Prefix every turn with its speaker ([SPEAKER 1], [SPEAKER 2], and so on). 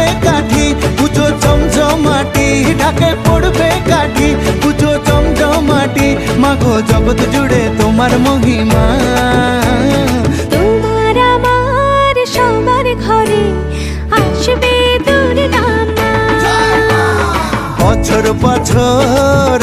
[SPEAKER 1] পড়বে কাঠি পুজো চমচমাটি ঢাকে পড়বে কাঠি পুজো চমচমাটি। মাগো জগৎ জুড়ে তোমার মহিমা।
[SPEAKER 2] তোমার আমার সবার ঘরে আসবে
[SPEAKER 1] বছর বছর